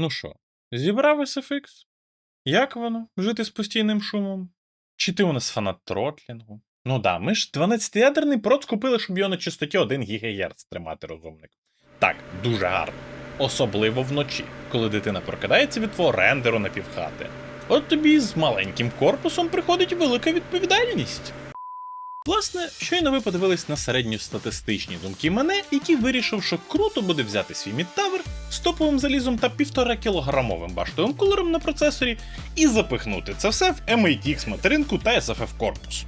Ну що, зібрав SFX? Як воно жити з постійним шумом? Чи ти у нас фанат тротлінгу? Ну да, ми ж 12-ядерний прот купили, щоб його на частоті 1 ГГц тримати розумник. Так, дуже гарно. Особливо вночі, коли дитина прокидається від твого рендеру на півхати. От тобі з маленьким корпусом приходить велика відповідальність. Власне, щойно ви подивились на середньостатистичні думки мене, який вирішив, що круто буде взяти свій мідтавер з топовим залізом та 1,5 кілограмовим баштовим кулером на процесорі і запихнути це все в MATX материнку та SFF корпус.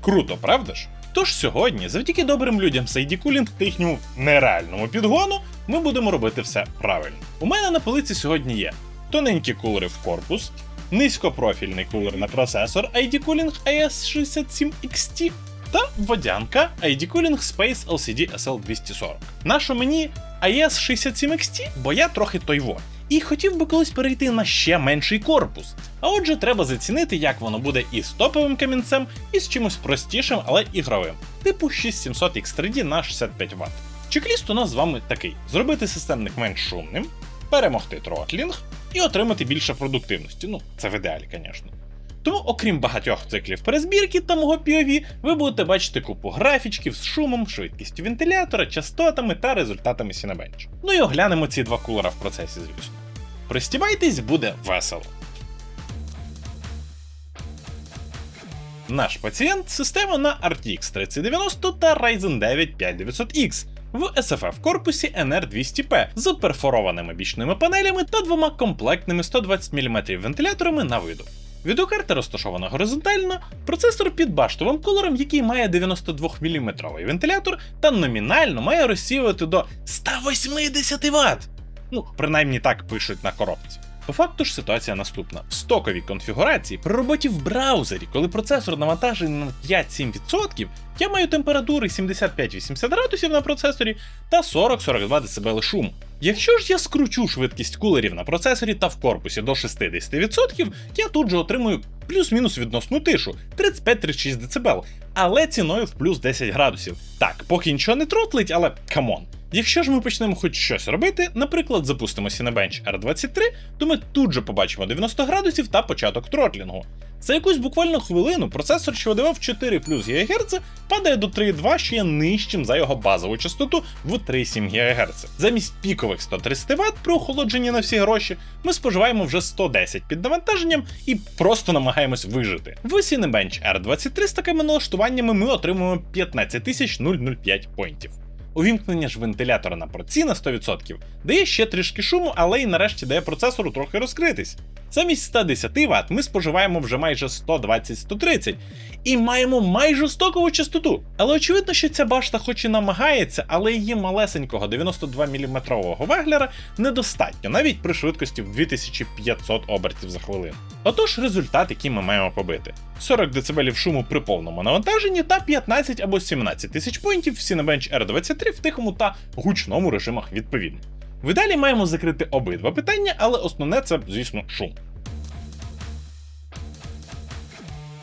Круто, правда ж? Тож сьогодні, завдяки добрим людям ID Cooling та їхньому нереальному підгону, ми будемо робити все правильно. У мене на полиці сьогодні є тоненькі кулери в корпус, низькопрофільний кулер на процесор ID Cooling AS67XT та водянка ID Cooling Space LCD SL240. Нащо мені AS67XT, бо я трохи тойво. І хотів би колись перейти на ще менший корпус. А отже, треба зацінити, як воно буде і з топовим камінцем, і з чимось простішим, але ігровим, типу 6700 X3D на 65 Вт. Чекліст у нас з вами такий: зробити системник менш шумним, перемогти тротлінг і отримати більше продуктивності. Ну, це в ідеалі, звісно. Тому, окрім багатьох циклів перезбірки та мого POV, ви будете бачити купу графічків з шумом, швидкістю вентилятора, частотами та результатами Cinebench. Ну і оглянемо ці два кулера в процесі, звісно. Пристібайтесь, буде весело. Наш пацієнт система на RTX 3090 та Ryzen 9 5900X в SFF корпусі NR200P з перфорованими бічними панелями та двома комплектними 120 мм вентиляторами на виду. Відеокарта розташована горизонтально, процесор під баштовим колором, який має 92 мм вентилятор та номінально має розсіювати до 180 Вт. Ну, принаймні так пишуть на коробці. По факту ж ситуація наступна: в стоковій конфігурації при роботі в браузері, коли процесор навантажений на 5-7%, я маю температури 75-80 градусів на процесорі та 40-42 дБ шуму. Якщо ж я скручу швидкість кулерів на процесорі та в корпусі до 60%, я тут же отримую плюс-мінус відносну тишу 35-36 дБ, але ціною в плюс 10 градусів. Так, поки нічого не тротлить, але камон. Якщо ж ми почнемо хоч щось робити, наприклад, запустимо Cinebench R23, то ми тут же побачимо 90 градусів та початок тротлінгу. За якусь буквально хвилину процесор, що видавав 4 плюс ГГц, падає до 3,2, що є нижчим за його базову частоту в 3,7 ГГц. Замість пікових 130 Вт при охолодженні на всі гроші, ми споживаємо вже 110 під навантаженням і просто намагаємось вижити. В Cinebench R23 з такими налаштуваннями ми отримуємо 15005 поінтів. Увімкнення ж вентилятора на проці на 100% дає ще трішки шуму, але й нарешті дає процесору трохи розкритись. Замість 110 Вт ми споживаємо вже майже 120-130 і маємо майже стокову частоту. Але очевидно, що ця башта хоч і намагається, але її малесенького 92 мм веглера недостатньо, навіть при швидкості в 2500 обертів за хвилину. Отож, результат, який ми маємо побити: 40 дБ шуму при повному навантаженні та 15 або 17 тисяч поінтів в Cinebench R23 в тихому та гучному режимах відповідно. В ідеалі маємо закрити обидва питання, але основне це, звісно, шум.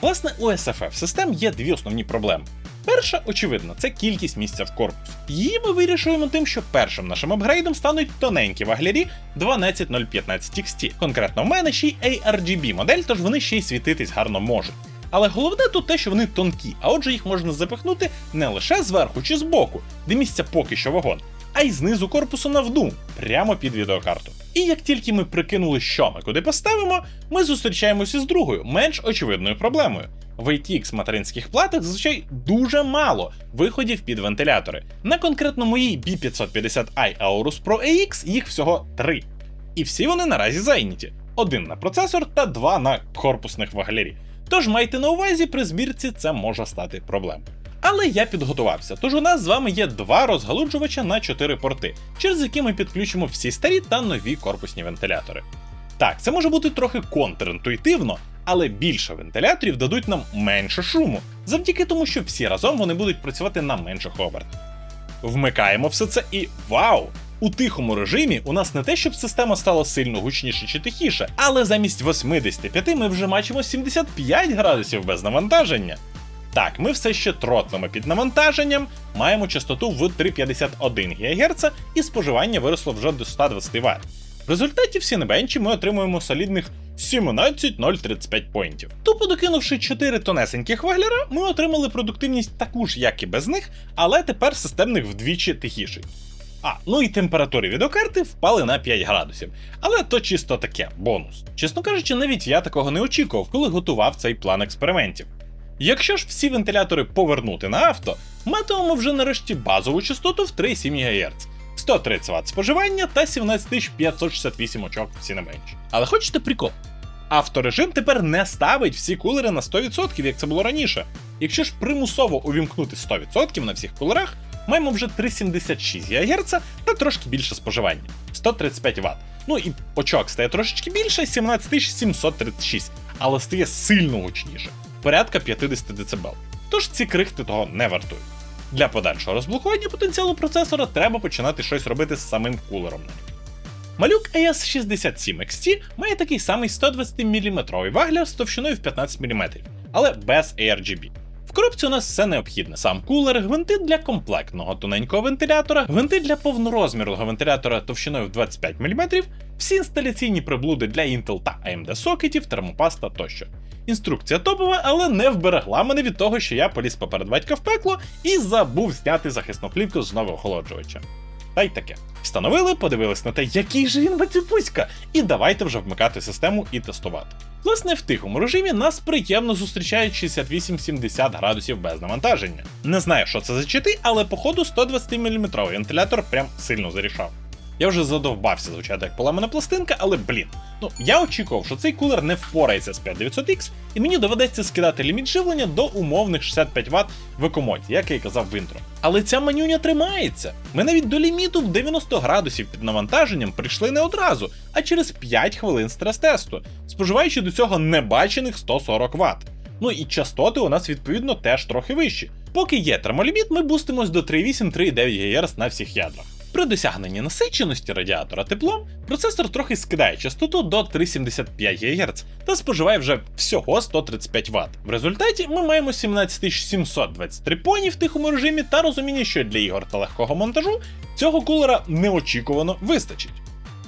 Власне, у SFF систем є дві основні проблеми. Перша, очевидно, це кількість місця в корпусі. Її ми вирішуємо тим, що першим нашим апгрейдом стануть тоненькі ваглярі 12015 XT. Конкретно в мене ще й ARGB модель, тож вони ще й світитись гарно можуть. Але головне тут те, що вони тонкі, а отже їх можна запихнути не лише зверху чи збоку, де місця поки що вагон, а й знизу корпусу на вдум, прямо під відеокарту. І як тільки ми прикинули, що ми куди поставимо, ми зустрічаємося з другою, менш очевидною проблемою. В ATX материнських платах зазвичай дуже мало виходів під вентилятори. На конкретно моїй B550i Aorus Pro AX їх всього три. І всі вони наразі зайняті: один на процесор та два на корпусних ваглярі. Тож майте на увазі, при збірці це може стати проблемою. Але я підготувався, тож у нас з вами є два розгалуджувача на 4 порти, через які ми підключимо всі старі та нові корпусні вентилятори. Так, це може бути трохи контрінтуїтивно, але більше вентиляторів дадуть нам менше шуму, завдяки тому, що всі разом вони будуть працювати на менших обертах. Вмикаємо все це і вау! У тихому режимі у нас не те, щоб система стала сильно гучніше чи тихіше, але замість 85 ми вже бачимо 75 градусів без навантаження. Так, ми все ще тротлимо під навантаженням, маємо частоту в 351 ГГц і споживання виросло вже до 120 Вт. В результаті в Сінебенчі ми отримуємо солідних 17035 поінтів. Тупо докинувши 4 тонесеньких ваглера, ми отримали продуктивність таку ж, як і без них, але тепер системних вдвічі тихіший. А, ну і температури відеокарти впали на 5 градусів. Але то чисто таке, бонус. Чесно кажучи, навіть я такого не очікував, коли готував цей план експериментів. Якщо ж всі вентилятори повернути на авто, матимемо вже нарешті базову частоту в 3,7 ГГц, 130 Вт споживання та 17568 очок в Cinebench. Але хочете прикол? Авторежим тепер не ставить всі кулери на 100%, як це було раніше. Якщо ж примусово увімкнути 100% на всіх кулерах, маємо вже 3,76 ГГц та трошки більше споживання 135 Вт. Ну і очок стає трошечки більше 17736, але стає сильно гучніше, порядка 50 дБ. Тож ці крихти того не вартують. Для подальшого розблокування потенціалу процесора треба починати щось робити з самим кулером. Малюк AS67 XT має такий самий 120-мм вагляр з товщиною в 15 мм, але без ARGB. В коробці у нас все необхідне: сам кулер, гвинти для комплектного тоненького вентилятора, гвинти для повнорозмірного вентилятора товщиною в 25 мм, всі інсталяційні приблуди для Intel та AMD сокетів, термопаста тощо. Інструкція топова, але не вберегла мене від того, що я поліз поперед батька в пекло і забув зняти захисну плівку з нового охолоджувача. Та й таке. Встановили, подивились на те, який же він бацюпуська, і давайте вже вмикати систему і тестувати. Власне, в тихому режимі нас приємно зустрічають 68-70 градусів без навантаження. Не знаю, що це за чити, але походу 120-мм вентилятор прям сильно зарішав. Я вже задовбався звучати як поламана пластинка, але блін. Ну я очікував, що цей кулер не впорається з 5900X, і мені доведеться скидати ліміт живлення до умовних 65 Вт в екомоді, як я і казав в інтро. Але ця манюня тримається. Ми навіть до ліміту в 90 градусів під навантаженням прийшли не одразу, а через 5 хвилин стрес-тесту, споживаючи до цього небачених 140 Вт. Ну і частоти у нас відповідно теж трохи вищі. Поки є термоліміт, ми бустимось до 3,8-3,9 ГГц на всіх ядрах. При досягненні насиченості радіатора теплом процесор трохи скидає частоту до 3,75 ГГц та споживає вже всього 135 Вт. В результаті ми маємо 17723 поні в тихому режимі та розуміння, що для ігор та легкого монтажу цього кулера неочікувано вистачить.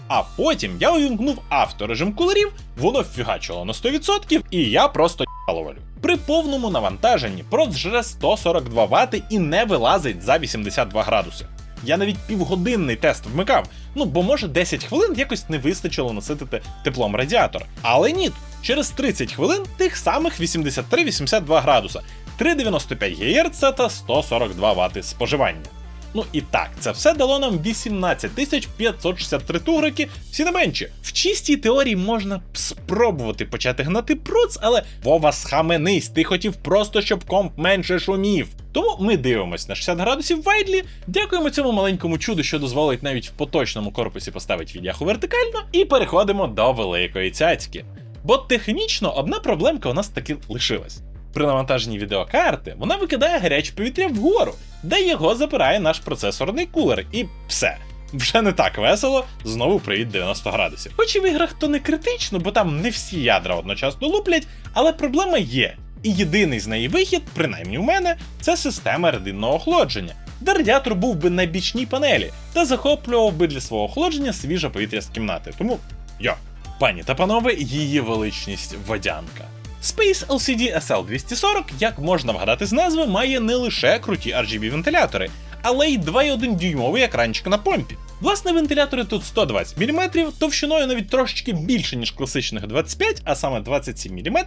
А потім я увімкнув авторежим кулерів, воно фігачило на 100%, і я просто валю. При повному навантаженні проц жре 142 Вт і не вилазить за 82 градуси. Я навіть півгодинний тест вмикав, ну бо може 10 хвилин якось не вистачило наситити теплом радіатор. Але ні, через 30 хвилин тих самих 83-82 градуса, 3,95 ГГц та 142 Вт споживання. Ну і так, це все дало нам 18 563 тугрики, всі не менші. В чистій теорії можна б спробувати почати гнати проц, але Вова схаменись, ти хотів просто, щоб комп менше шумів. Тому ми дивимось на 60 градусів вайдлі, дякуємо цьому маленькому чуду, що дозволить навіть в поточному корпусі поставити відяху вертикально, і переходимо до великої цяцьки. Бо технічно одна проблемка у нас таки лишилась. При навантаженні відеокарти вона викидає гаряче повітря вгору, де його запирає наш процесорний кулер, і все. Вже не так весело, знову привіт 90 градусів. Хоч і в іграх то не критично, бо там не всі ядра одночасно луплять, але проблема є. І єдиний з неї вихід, принаймні у мене, це система родинного охолодження, де радіатор був би на бічній панелі та захоплював би для свого охолодження свіже повітря з кімнати. Тому йо, пані та панове, її величність водянка. Space LCD SL240, як можна вгадати з назви, має не лише круті RGB вентилятори, але й 2,1 дюймовий екранчик на помпі. Власне, вентилятори тут 120 мм, товщиною навіть трошечки більше, ніж класичних 25, а саме 27 мм,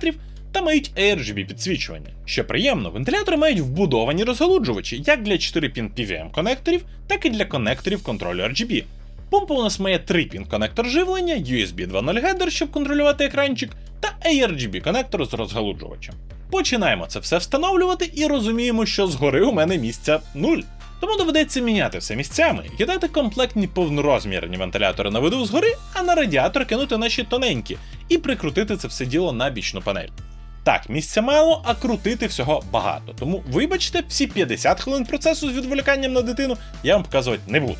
та мають ARGB підсвічування. Що приємно, вентилятори мають вбудовані розгалуджувачі як для 4-пін PVM конекторів, так і для конекторів контролю RGB. Помпа у нас має 3-пін конектор живлення, USB 2.0 гедер, щоб контролювати екранчик, та ARGB конектор з розгалуджувачем. Починаємо це все встановлювати і розуміємо, що згори у мене місця нуль. Тому доведеться міняти все місцями, кидати комплектні повнорозмірні вентилятори на виду згори, а на радіатор кинути наші тоненькі і прикрутити це все діло на бічну панель. Так, місця мало, а крутити всього багато. Тому, вибачте, всі 50 хвилин процесу з відволіканням на дитину я вам показувати не буду.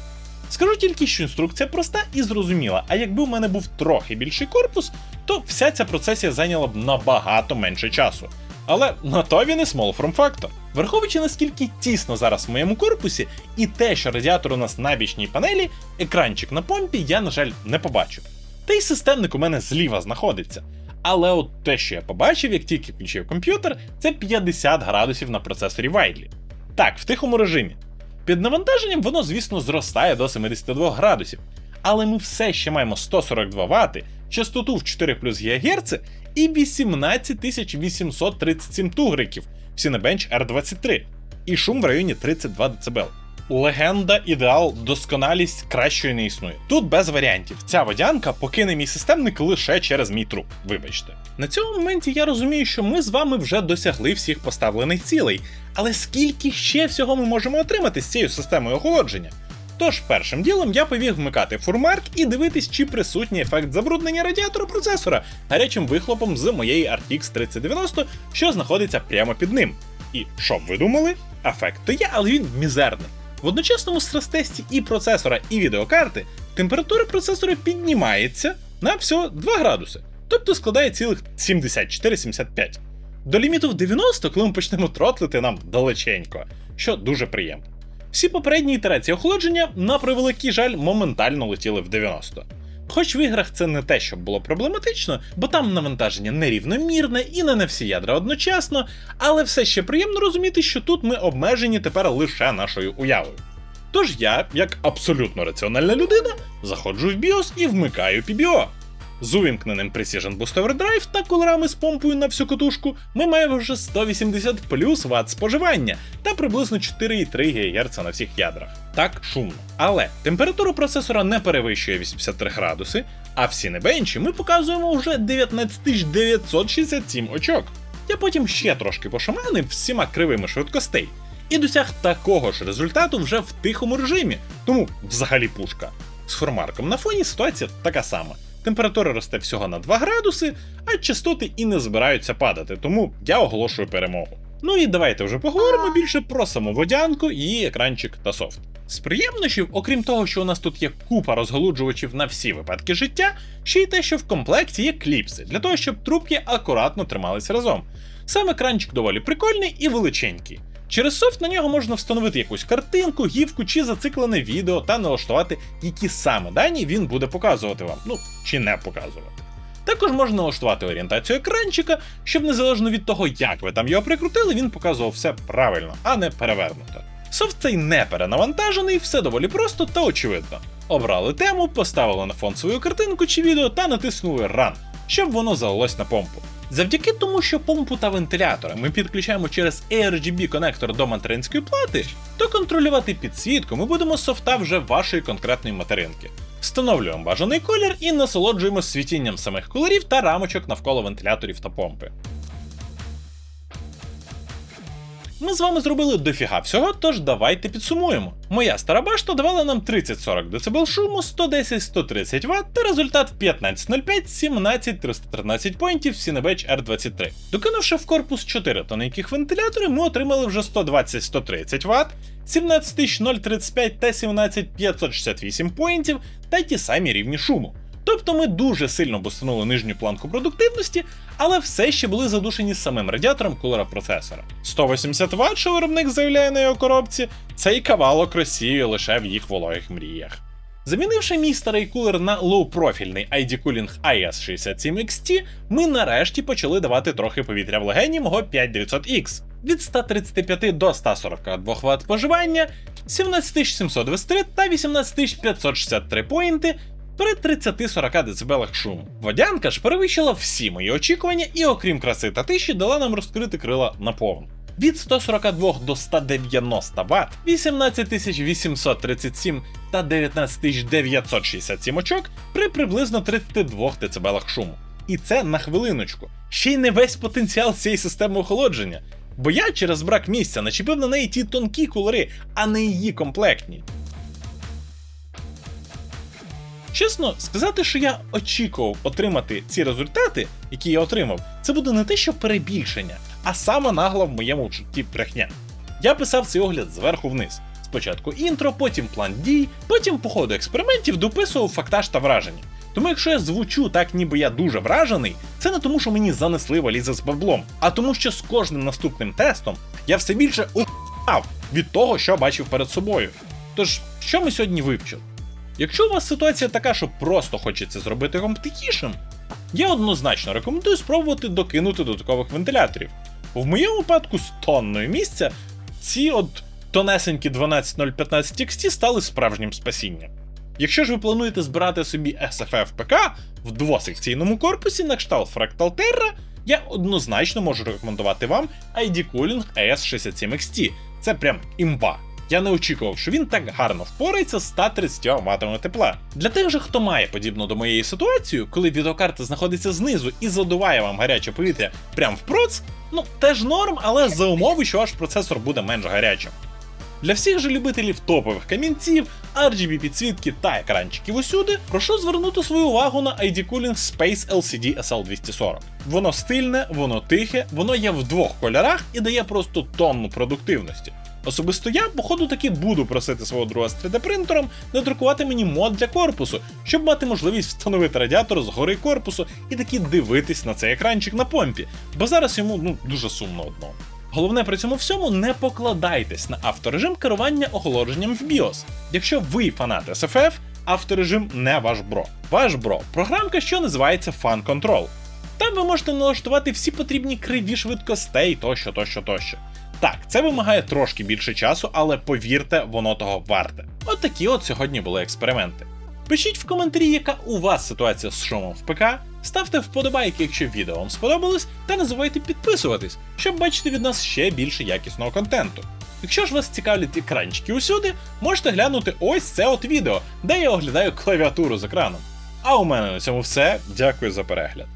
Скажу тільки, що інструкція проста і зрозуміла, а якби у мене був трохи більший корпус, то вся ця процесія зайняла б набагато менше часу. Але на то він і small form factor. Враховуючи наскільки тісно зараз в моєму корпусі, і те, що радіатор у нас на бічній панелі, екранчик на помпі я, на жаль, не побачив. Та й системник у мене зліва знаходиться. Але от те, що я побачив, як тільки включив комп'ютер, це 50 градусів на процесорі Вайдлі. Так, в тихому режимі. Під навантаженням воно, звісно, зростає до 72 градусів, але ми все ще маємо 142 Вт, частоту в 4 плюс ГГц і 18837 тугриків в Cinebench R23, і шум в районі 32 дБ. Легенда, ідеал, досконалість кращої не існує. Тут без варіантів. Ця водянка покине мій системник лише через мій труп. Вибачте. На цьому моменті я розумію, що ми з вами вже досягли всіх поставлених цілей. Але скільки ще всього ми можемо отримати з цією системою охолодження? Тож першим ділом я повіг вмикати фурмарк і дивитись, чи присутній ефект забруднення радіатора процесора гарячим вихлопом з моєї RTX 3090, що знаходиться прямо під ним. І що б ви думали? Ефект то є, але він мізерний. В одночасному стрес-тесті і процесора, і відеокарти температура процесора піднімається на всього 2 градуси, тобто складає цілих 74-75. До ліміту в 90, коли ми почнемо тротлити нам далеченько, що дуже приємно. Всі попередні ітерації охолодження, на превеликий жаль, моментально летіли в 90. Хоч в іграх це не те, щоб було проблематично, бо там навантаження нерівномірне і не на всі ядра одночасно, але все ще приємно розуміти, що тут ми обмежені тепер лише нашою уявою. Тож я, як абсолютно раціональна людина, заходжу в BIOS і вмикаю PBO. З увімкненим Precision Boost Overdrive та кулерами з помпою на всю катушку ми маємо вже 180 плюс Вт споживання та приблизно 4,3 ГГц на всіх ядрах. Так шумно. Але температура процесора не перевищує 83 градуси, а в Cinebench ми показуємо вже 19967 очок. Я потім ще трошки пошаманив всіма кривими швидкостей і досяг такого ж результату вже в тихому режимі, тому взагалі пушка. З формарком на фоні ситуація така сама. Температура росте всього на 2 градуси, а частоти і не збираються падати, тому я оголошую перемогу. Ну і давайте вже поговоримо більше про саму водянку, її екранчик та софт. З приємнощів, окрім того, що у нас тут є купа розголуджувачів на всі випадки життя, ще й те, що в комплекті є кліпси, для того, щоб трубки акуратно трималися разом. Сам екранчик доволі прикольний і величенький. Через софт на нього можна встановити якусь картинку, гівку чи зациклене відео та налаштувати, які саме дані він буде показувати вам, ну чи не показувати. Також можна налаштувати орієнтацію екранчика, щоб незалежно від того, як ви там його прикрутили, він показував все правильно, а не перевернуто. Софт цей не перенавантажений, все доволі просто та очевидно. Обрали тему, поставили на фон свою картинку чи відео та натиснули Run, щоб воно залилось на помпу. Завдяки тому, що помпу та вентилятори ми підключаємо через ARGB конектор до материнської плати, то контролювати підсвітку ми будемо софта вже вашої конкретної материнки. Встановлюємо бажаний колір і насолоджуємося світінням самих кольорів та рамочок навколо вентиляторів та помпи. Ми з вами зробили дофіга всього, тож давайте підсумуємо. Моя стара башта давала нам 30-40 дБ шуму, 110-130 Вт та результат в 15.05 17 поінтів в Cinebench R23. Докинувши в корпус 4 тоненьких вентилятори, ми отримали вже 120-130 Вт, 17035 та 17568 поінтів та ті самі рівні шуму. Тобто ми дуже сильно бустанули нижню планку продуктивності, але все ще були задушені самим радіатором кулера процесора. 180 Вт, що виробник заявляє на його коробці, цей кавалок розсіює лише в їх вологих мріях. Замінивши мій старий кулер на лоу-профільний ID Cooling IS67XT, ми нарешті почали давати трохи повітря в легені мого 5900X. Від 135 до 142 Вт споживання, 17723 та 18563 поінти при 30-40 дБ шуму. Водянка ж перевищила всі мої очікування і, окрім краси та тиші, дала нам розкрити крила наповну. Від 142 до 190 Вт, 18837 та 19967 очок при приблизно 32 дБ шуму. І це на хвилиночку. Ще й не весь потенціал цієї системи охолодження. Бо я через брак місця начепив на неї ті тонкі кулери, а не її комплектні. Чесно, сказати, що я очікував отримати ці результати, які я отримав, це буде не те, що перебільшення, а саме нагла в моєму житті брехня. Я писав цей огляд зверху вниз. Спочатку інтро, потім план дій, потім по ходу експериментів дописував фактаж та враження. Тому якщо я звучу так, ніби я дуже вражений, це не тому, що мені занесли валізи з баблом, а тому, що з кожним наступним тестом я все більше ухав від того, що бачив перед собою. Тож, що ми сьогодні вивчили? Якщо у вас ситуація така, що просто хочеться зробити комплектішим, я однозначно рекомендую спробувати докинути додаткових вентиляторів. В моєму випадку з тонною місця ці от тонесенькі 12015 XT стали справжнім спасінням. Якщо ж ви плануєте збирати собі SFF ПК в двосекційному корпусі на кшталт Fractal Terra, я однозначно можу рекомендувати вам ID Cooling AS67XT. Це прям імба. Я не очікував, що він так гарно впорається з 130 Вт тепла. Для тих же, хто має подібну до моєї ситуацію, коли відеокарта знаходиться знизу і задуває вам гаряче повітря прямо в проц, ну теж норм, але за умови, що ваш процесор буде менш гарячим. Для всіх же любителів топових камінців, RGB підсвітки та екранчиків усюди, прошу звернути свою увагу на ID Cooling Space LCD SL240. Воно стильне, воно тихе, воно є в двох кольорах і дає просто тонну продуктивності. Особисто я, походу, таки буду просити свого друга з 3D принтером надрукувати мені мод для корпусу, щоб мати можливість встановити радіатор згори корпусу і таки дивитись на цей екранчик на помпі, бо зараз йому ну дуже сумно одному. Головне при цьому всьому не покладайтесь на авторежим керування охолодженням в BIOS. Якщо ви фанат SFF, авторежим не ваш бро. Ваш бро програмка, що називається Fan Control. Там ви можете налаштувати всі потрібні криві швидкостей тощо, тощо, тощо. Так, це вимагає трошки більше часу, але повірте, воно того варте. От такі от сьогодні були експерименти. Пишіть в коментарі, яка у вас ситуація з шумом в ПК. Ставте вподобайки, якщо відео вам сподобалось, та не забувайте підписуватись, щоб бачити від нас ще більше якісного контенту. Якщо ж вас цікавлять екранчики усюди, можете глянути ось це от відео, де я оглядаю клавіатуру з екраном. А у мене на цьому все. Дякую за перегляд.